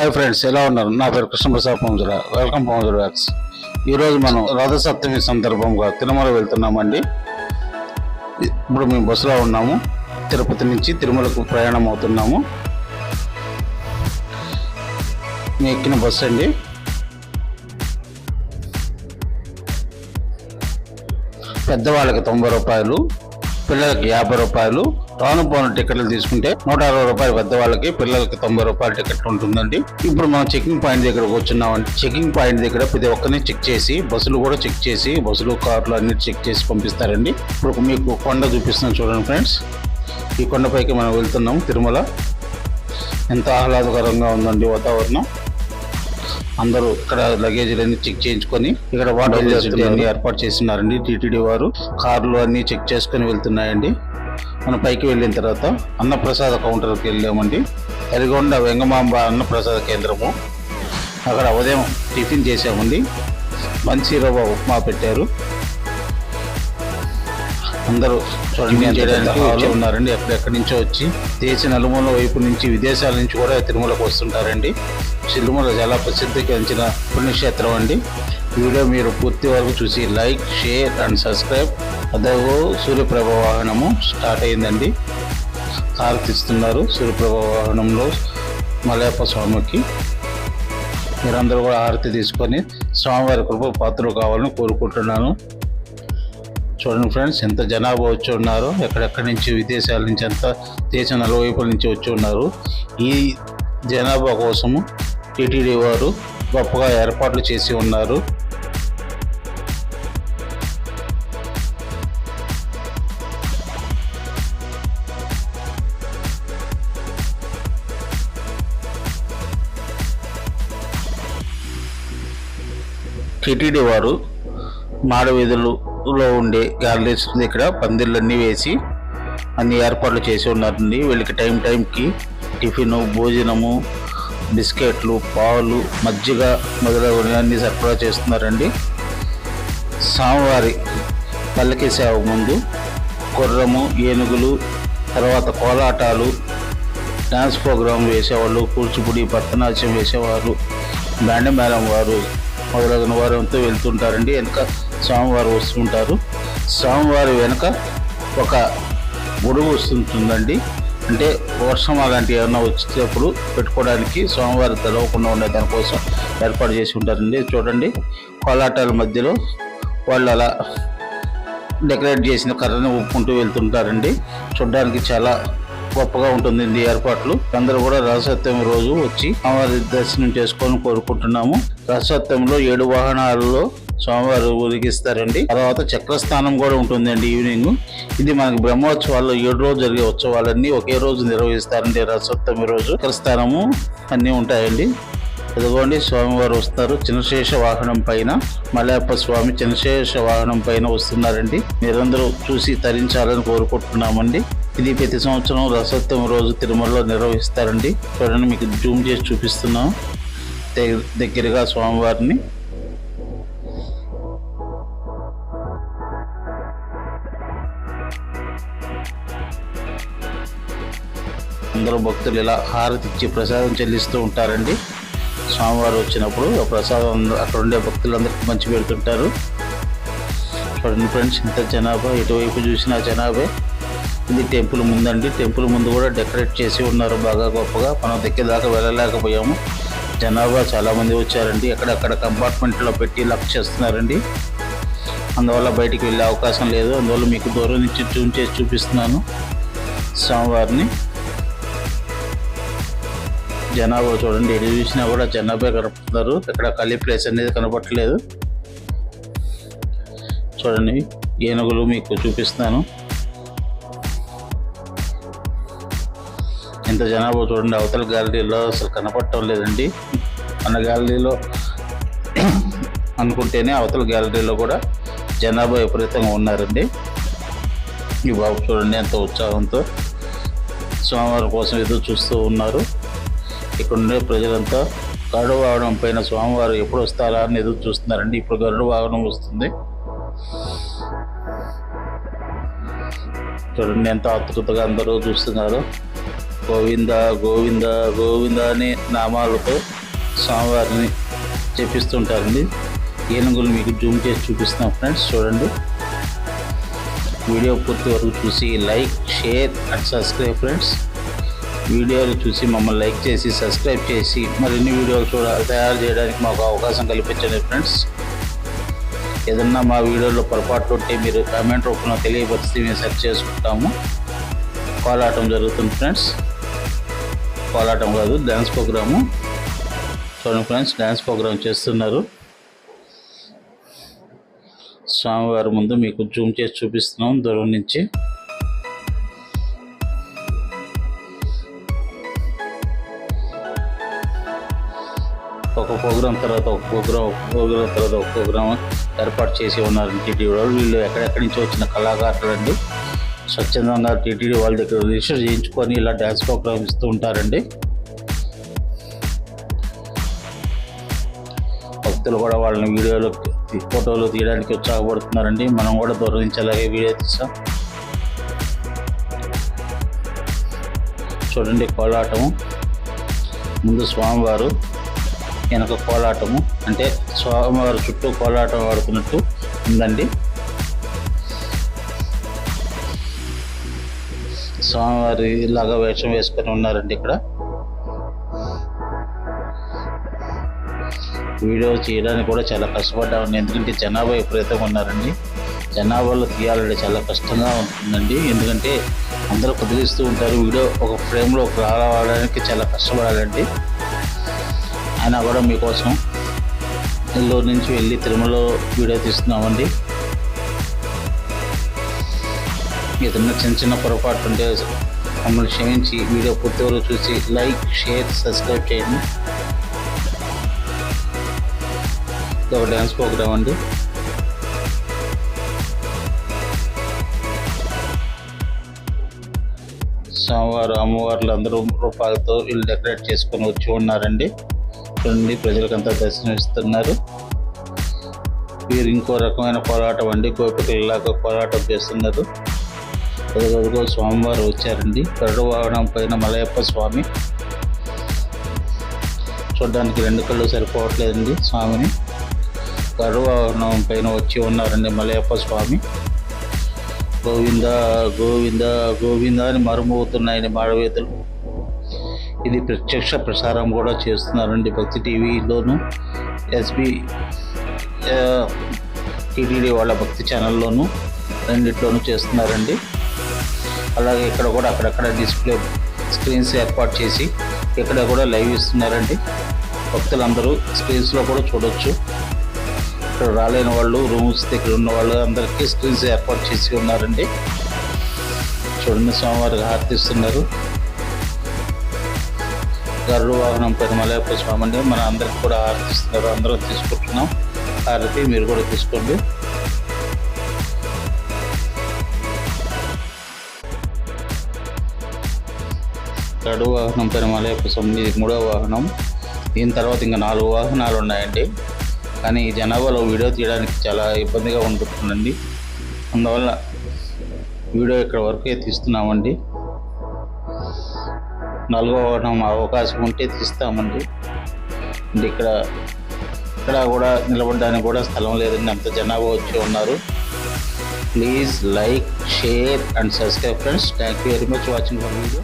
Hi friends ఎలా ఉన్నారు? నా పేరు కృష్ణప్రసాద్ పౌంజరా వెల్కమ్ పౌంజర్ వ్యాక్స్. ఈరోజు మనం రథసప్తమి సందర్భంగా తిరుమల వెళ్తున్నామండి. ఇప్పుడు మేము బస్సులో ఉన్నాము. తిరుపతి నుంచి తిరుమలకు ప్రయాణం అవుతున్నాము. మేము ఎక్కిన బస్సు అండి. పెద్దవాళ్ళకి తొంభై రూపాయలు పిల్లలకి యాభై రూపాయలు రాను పోను టికెట్లు తీసుకుంటే నూట అరవై రూపాయలు పెద్దవాళ్ళకి పిల్లలకి తొంభై రూపాయల టికెట్ ఉంటుందండి. ఇప్పుడు మనం చెకింగ్ పాయింట్ దగ్గర కూర్చున్నామండి చెకింగ్ పాయింట్ దగ్గర ప్రతి ఒక్కరిని చెక్ చేసి బస్సులు కూడా చెక్ చేసి బస్సులు కార్లు అన్ని చెక్ చేసి పంపిస్తారండి. ఇప్పుడు మీకు కొండ చూపిస్తున్నాను చూడండి ఫ్రెండ్స్. ఈ కొండపైకి మనం వెళ్తున్నాం తిరుమల. ఎంత ఆహ్లాదకరంగా ఉందండి వాతావరణం. అందరూ ఇక్కడ లగేజీలు అన్ని చెక్ చేయించుకొని ఇక్కడ వాటర్ ఫెసిలిటీ అన్ని ఏర్పాటు చేస్తున్నారండి టీటీడీ వారు. కార్లు అన్ని చెక్ చేసుకొని వెళ్తున్నాయండి. మనం పైకి వెళ్ళిన తర్వాత అన్నప్రసాద కౌంటర్కి వెళ్ళామండి. ఎరగొండ వెంగమాంబ అన్నప్రసాద కేంద్రము. అక్కడ ఉదయం టిఫిన్ చేసామండి మంచి రవ్వ ఉప్మా పెట్టారు. అందరూ చూడండి చేయడానికి వచ్చి ఉన్నారండి. ఎక్కడెక్కడి నుంచో వచ్చి దేశ నలుమూల వైపు నుంచి విదేశాల నుంచి కూడా తిరుమలకు వస్తుంటారండి. తిరుమల చాలా ప్రసిద్ధికించిన పుణ్యక్షేత్రం అండి. వీడియో మీరు పూర్తి వరకు చూసి లైక్ షేర్ అండ్ సబ్స్క్రైబ్. అదేగో సూర్యప్రభ వాహనము స్టార్ట్ అయిందండి. హారతిస్తున్నారు సూర్యప్రభ వాహనంలో మలయప్ప స్వామికి. మీరందరూ కూడా హారతి తీసుకొని స్వామివారి కృప పాత్రలు కావాలని కోరుకుంటున్నాను. చూడండి ఫ్రెండ్స్ ఎంత జనాభా వచ్చి ఉన్నారో. ఎక్కడెక్కడి నుంచి విదేశాల నుంచి ఎంత దేశం నలువైపుల నుంచి వచ్చి ఉన్నారు. ఈ జనాభా కోసము టీటీడీ వారు గొప్పగా ఏర్పాట్లు చేసి ఉన్నారు. టీటీడీ వారు మాడవీధులలో ఉండే గ్యాలరీస్ ఇక్కడ పందిళ్ళన్నీ వేసి అన్ని ఏర్పాట్లు చేసి ఉన్నారండి. వీళ్ళకి టైం టైంకి టిఫిన్ భోజనము బిస్కెట్లు పాలు మజ్జిగ మొదలగునవి అన్నీ సరఫరా చేస్తున్నారండి. స్వామివారి పల్లకి సేవ ముందు గుర్రము ఏనుగులు తర్వాత కోలాటాలు డ్యాన్స్ ప్రోగ్రాం వేసేవాళ్ళు కూచిపూడి భరతనాట్యం వేసేవారు బ్యాండమేళం వారు మొదలగిన వారంతో వెళ్తుంటారండి. వెనక స్వామివారు వస్తుంటారు. స్వామివారి వెనుక ఒక గొడుగు వస్తుంటుందండి. అంటే వర్షం అలాంటివి ఏమైనా వచ్చేటప్పుడు పెట్టుకోవడానికి స్వామివారి తెలవకుండా ఉండే దానికోసం ఏర్పాటు చేసి ఉంటారండి. చూడండి కోలాటాల మధ్యలో వాళ్ళు అలా డెకరేట్ చేసిన కర్రని ఒప్పుకుంటూ వెళ్తుంటారండి. చూడడానికి చాలా గొప్పగా ఉంటుంది ఈ ఏర్పాట్లు. అందరూ కూడా రథసప్తమి రోజు వచ్చి అమ్మవారి దర్శనం చేసుకొని కోరుకుంటున్నాము. రథసప్తమిలో ఏడు వాహనాలలో స్వామివారు ఊరిగిస్తారండి తర్వాత చక్రస్థానం కూడా ఉంటుందండి ఈవినింగ్ ఇది మనకి బ్రహ్మోత్సవాల్లో ఏడు రోజు జరిగే ఉత్సవాలన్నీ ఒకే రోజు నిర్వహిస్తారండి రథసప్తమి రోజు చక్రస్థానము అన్నీ ఉంటాయండి. ఇదిగోండి స్వామివారు వస్తారు. చిన్నశేష వాహనం పైన మలయప్ప స్వామి చిన్నశేష వాహనం పైన వస్తున్నారండి. మీరందరూ చూసి తరించాలని కోరుకుంటున్నామండి. ఇది ప్రతి సంవత్సరం రసోత్సవం రోజు తిరుమలలో నిర్వహిస్తారండి. చూడండి మీకు జూమ్ చేసి చూపిస్తున్నాం. దగ్గ- దగ్గరగా స్వామివారిని. అందరూ భక్తులు ఇలా హారతి ఇచ్చి ప్రసాదం చెల్లిస్తూ ఉంటారండి. స్వామివారు వచ్చినప్పుడు ప్రసాదం అక్కడ ఉండే భక్తులందరికీ మంచి పెడుతుంటారు చూడండి ఫ్రెండ్స్ ఇంత జనాభా ఎటువైపు చూసినా జనాభే. ఇది టెంపుల్ ముందండి. టెంపుల్ ముందు కూడా డెకరేట్ చేసి ఉన్నారు బాగా గొప్పగా. మనం దగ్గరదాకా వెళ్ళలేకపోయాము. జనాభా చాలామంది వచ్చారండి. అక్కడక్కడ కంపార్ట్మెంట్లో పెట్టి లక్ చేస్తున్నారండి. అందువల్ల బయటికి వెళ్ళే అవకాశం లేదు. అందువల్ల మీకు దూరం నుంచి జూమ్ చేసి చూపిస్తున్నాను స్వామివారిని. జనాభా చూడండి ఎటు చూసినా కూడా జనాభా కనపడుతున్నారు. ఇక్కడ ఖాళీ ప్లేస్ అనేది కనపడట్లేదు. చూడండి ఏనుగులు మీకు చూపిస్తాను ఇంత జనాభా చూడండి అవతల గ్యాలరీలో అసలు కనపడటం లేదండి. మన గ్యాలరీలో అనుకుంటేనే అవతల గ్యాలరీలో కూడా జనాభా విపరీతంగా ఉన్నారండి. ఈ బాబు చూడండి ఎంత ఉత్సాహంతో స్వామివారి కోసం ఎదురు చూస్తూ ఉన్నారు. ఇక్కడ ఉండే ప్రజలంతా. గరుడ వాహనం పైన స్వామివారు ఎప్పుడు వస్తారా అని ఎదురు చూస్తున్నారండి. ఇప్పుడు గరుడ వాహనం వస్తుంది. చూడండి ఎంత ఆతృతగా అందరూ చూస్తున్నారు. గోవింద గోవింద గోవింద అనే నామాలతో స్వామివారిని చెప్పిస్తుంటారండి ఏనుగులు మీకు జూమ్ చేసి చూపిస్తున్నాం ఫ్రెండ్స్ చూడండి. వీడియో పూర్తి వరకు చూసి like share and subscribe friends. వీడియోలు చూసి మమ్మల్ని లైక్ చేసి సబ్స్క్రైబ్ చేసి మరిన్ని వీడియోలు చూడ తయారు చేయడానికి మాకు అవకాశం కల్పించండి ఫ్రెండ్స్. ఏదన్నా మా వీడియోలో పొరపాటు ఉంటే మీరు కామెంట్ రూపంలో తెలియపరిస్తే మేము సెర్చ్ చేసుకుంటాము. కోలాటం జరుగుతుంది ఫ్రెండ్స్. కోలాటం కాదు డ్యాన్స్ ప్రోగ్రాము. చూడండి ఫ్రెండ్స్ డ్యాన్స్ ప్రోగ్రామ్ చేస్తున్నారు. స్వామివారి ముందు మీకు జూమ్ చేసి చూపిస్తున్నాం దూరం నుంచి. ఒక ప్రోగ్రాం తర్వాత ఒక ప్రోగ్రాం ప్రోగ్రాం తర్వాత ఒక ప్రోగ్రాం ఏర్పాటు చేసి ఉన్నారు టీటీడీ వాళ్ళు. వీళ్ళు ఎక్కడెక్కడి నుంచి వచ్చిన కళాకారులు అండి స్వచ్ఛందంగా టీటీడీ వాళ్ళ దగ్గర రిజిస్టర్ చేయించుకొని ఇలా డ్యాన్స్ ప్రోగ్రామ్ ఇస్తూ ఉంటారండి. భక్తులు కూడా వాళ్ళని వీడియోలు ఫోటోలు తీయడానికి ఉత్సాహపడుతున్నారండి. మనం కూడా దూరం నుంచి అలాగే వీడియో తీసాం చూడండి కోలాటము. ముందు స్వామివారు వెనక కోలాటము అంటే స్వామివారి చుట్టూ కోలాటం ఆడుకున్నట్టు ఉందండి. స్వామివారి లాగా వేషం వేసుకొని ఉన్నారండి ఇక్కడ. వీడియో చేయడానికి కూడా చాలా కష్టపడ్డామండి ఎందుకంటే జనాభా విపరీతంగా ఉన్నారండి. జనాభాలో తీయాలంటే చాలా కష్టంగా ఉంటుందండి. ఎందుకంటే అందరూ కుదిరిస్తూ ఉంటారు. వీడియో ఒక ఫ్రేమ్లో ఒక రావడానికి చాలా కష్టపడాలండి. అయినా కూడా మీకోసం నెల్లూరు నుంచి వెళ్ళి తిరుమలలో వీడియో తీస్తున్నామండి. ఏదన్నా చిన్న చిన్న పొరపాటు ఉంటే మమ్మల్ని క్షమించి వీడియో పూర్తి వరకు చూసి లైక్ షేర్ సబ్స్క్రైబ్ చేయండి. ఇది ఒక డ్యాన్స్ ప్రోగ్రామ్ అండి. స్వామివారు అమ్మవార్లు అందరూ రూపాయలతో వీళ్ళు డెకరేట్ చేసుకొని వచ్చి ఉన్నారండి. నుండి ప్రజలకంతా దర్శనమిస్తున్నారు. వీరు ఇంకో రకమైన పోరాటం అండి. గోపికల్లాగా పోరాటం చేస్తున్నారు. అదిగో స్వామివారు వచ్చారండి. కరడు వాహనం పైన మలయప్ప స్వామి. చూడడానికి రెండు కళ్ళు సరిపోవట్లేదండి స్వామిని. కరడు వాహనం పైన వచ్చి ఉన్నారండి మలయప్ప స్వామి. గోవింద గోవింద గోవింద అని మరుమవుతున్నాయండి మాడవేతులు ఇది ప్రత్యక్ష ప్రసారం కూడా చేస్తున్నారండి భక్తి టీవీలోను ఎస్బి టీటీడీ వాళ్ళ భక్తి ఛానల్లోను రెండిట్లోనూ చేస్తున్నారండి. అలాగే ఇక్కడ కూడా అక్కడక్కడ డిస్ప్లే స్క్రీన్స్ ఏర్పాటు చేసి ఇక్కడ కూడా లైవ్ ఇస్తున్నారండి. భక్తులందరూ స్క్రీన్స్లో కూడా చూడొచ్చు. ఇక్కడ రాలేని వాళ్ళు రూమ్స్ దగ్గర ఉన్న వాళ్ళు అందరికీ స్క్రీన్స్ ఏర్పాటు చేసి ఉన్నారండి. చూడండి స్వామివారికి హారతిస్తున్నారు గరుడు వాహనం పైన మలయప్ప స్వామి అండి మన అందరికి కూడా హారతిస్తున్నారు అందరూ తీసుకుంటున్నాం. హారతి మీరు కూడా తీసుకోండి. గరుడు వాహనం పైన మలయప్ప స్వామి ఇది మూడో వాహనం. దీని తర్వాత ఇంకా నాలుగు వాహనాలు ఉన్నాయండి. కానీ ఈ జనాభాలో వీడియో తీయడానికి చాలా ఇబ్బందిగా ఉంటుందండి. అందువల్ల వీడియో ఇక్కడ వరకే తీస్తున్నామండి. నలుగో వాహనం అవకాశం ఉంటే తీస్తామండి. అంటే ఇక్కడ ఇక్కడ కూడా నిలబడడానికి కూడా స్థలం లేదండి. అంత జనాభా వచ్చి ఉన్నారు. Please like share and subscribe friends. Thank you very much watching for video.